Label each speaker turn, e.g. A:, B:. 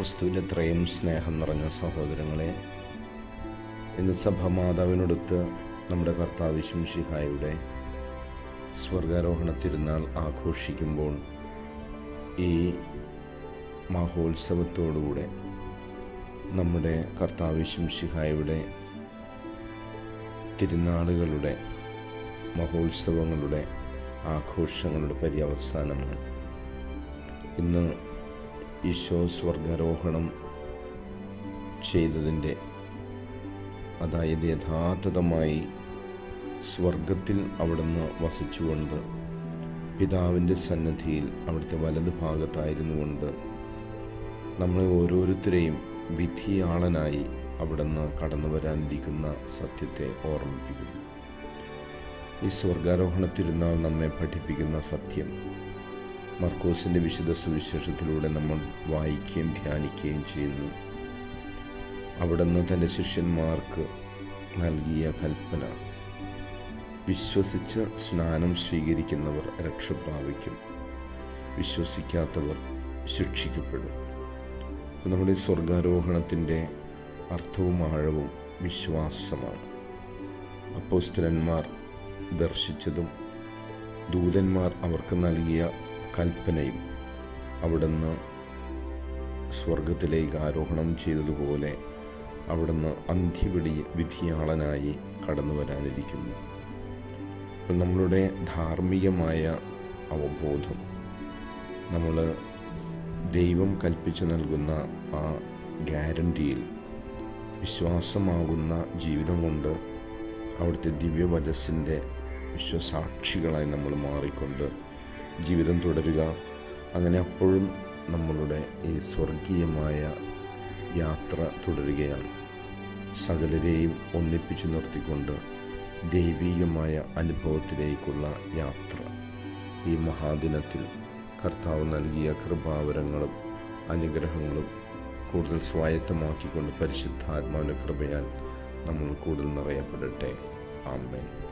A: ക്രിസ്തുവിൽ എത്രയും സ്നേഹം നിറഞ്ഞ സഹോദരങ്ങളെ ഇന്ന് സഭമാതാവിനടുത്ത് നമ്മുടെ കർത്താവ് ശിംഷിഹായുടെ സ്വർഗാരോഹണ തിരുനാൾ ആഘോഷിക്കുമ്പോൾ ഈ മഹോത്സവത്തോടുകൂടെ നമ്മുടെ കർത്താവ് ശിംഷിഹായുടെ തിരുനാളുകളുടെ മഹോത്സവങ്ങളുടെ ആഘോഷങ്ങളുടെ പര്യവസാനമാണ് ഇന്ന് ഈശോ സ്വർഗാരോഹണം ചെയ്തതിന്റെ അതായത് യഥാർത്ഥമായി സ്വർഗത്തിൽ അവിടുന്ന് വസിച്ചുകൊണ്ട് പിതാവിന്റെ സന്നദ്ധിയിൽ അവിടുത്തെ വലത് ഭാഗത്തായിരുന്നു കൊണ്ട് നമ്മളെ ഓരോരുത്തരെയും വിധിയാളനായി അവിടുന്ന് കടന്നു വരാനിരിക്കുന്ന സത്യത്തെ ഓർമ്മിപ്പിക്കുന്നു. ഈ സ്വർഗാരോഹണ തിരുനാൾ നമ്മെ പഠിപ്പിക്കുന്ന സത്യം മർക്കോസിന്റെ വിശുദ്ധ സുവിശേഷത്തിലൂടെ നമ്മൾ വായിക്കുകയും ധ്യാനിക്കുകയും ചെയ്യുന്നു. അവിടുന്ന് തന്റെ ശിഷ്യന്മാർക്ക് നൽകിയ കൽപ്പന. വിശ്വസിച്ച് സ്നാനം സ്വീകരിക്കുന്നവർ രക്ഷ പ്രാപിക്കും വിശ്വസിക്കാത്തവർ ശിക്ഷിക്കപ്പെടും. നമ്മുടെ സ്വർഗാരോഹണത്തിന്റെ അർത്ഥവും ആഴവും വിശ്വാസമാണ്. അപ്പോസ്തലന്മാർ ദർശിച്ചതും ദൂതന്മാർ അവർക്ക് നൽകിയ കൽപ്പനയും അവിടുന്ന് സ്വർഗത്തിലേക്ക് ആരോഹണം ചെയ്തതുപോലെ അവിടുന്ന് അന്ത്യവിടി വിധിയാളനായി കടന്നു വരാനിരിക്കുന്നു. അപ്പം നമ്മളുടെ ധാർമ്മികമായ അവബോധം നമ്മൾ ദൈവം കൽപ്പിച്ചു നൽകുന്ന ആ ഗ്യാരണ്ടിയിൽ വിശ്വാസമാകുന്ന ജീവിതം കൊണ്ട് അവിടുത്തെ ദിവ്യവചസ്സിന്റെ വിശ്വസാക്ഷികളായി നമ്മൾ മാറിക്കൊണ്ട് ജീവിതം തുടരുക. അങ്ങനെ അപ്പോഴും നമ്മളുടെ ഈ സ്വർഗീയമായ യാത്ര തുടരുകയാണ്. സകലരെയും ഒന്നിപ്പിച്ചു നിർത്തിക്കൊണ്ട് ദൈവീകമായ അനുഭവത്തിലേക്കുള്ള യാത്ര. ഈ മഹാദിനത്തിൽ കർത്താവ് നൽകിയ കൃപാവരങ്ങളും അനുഗ്രഹങ്ങളും കൂടുതൽ സ്വായത്തമാക്കിക്കൊണ്ട് പരിശുദ്ധാത്മാവിന്റെ കൃപയാൽ നമ്മൾ കൂടുതൽ നിറയപ്പെടട്ടെ. ആമേൻ.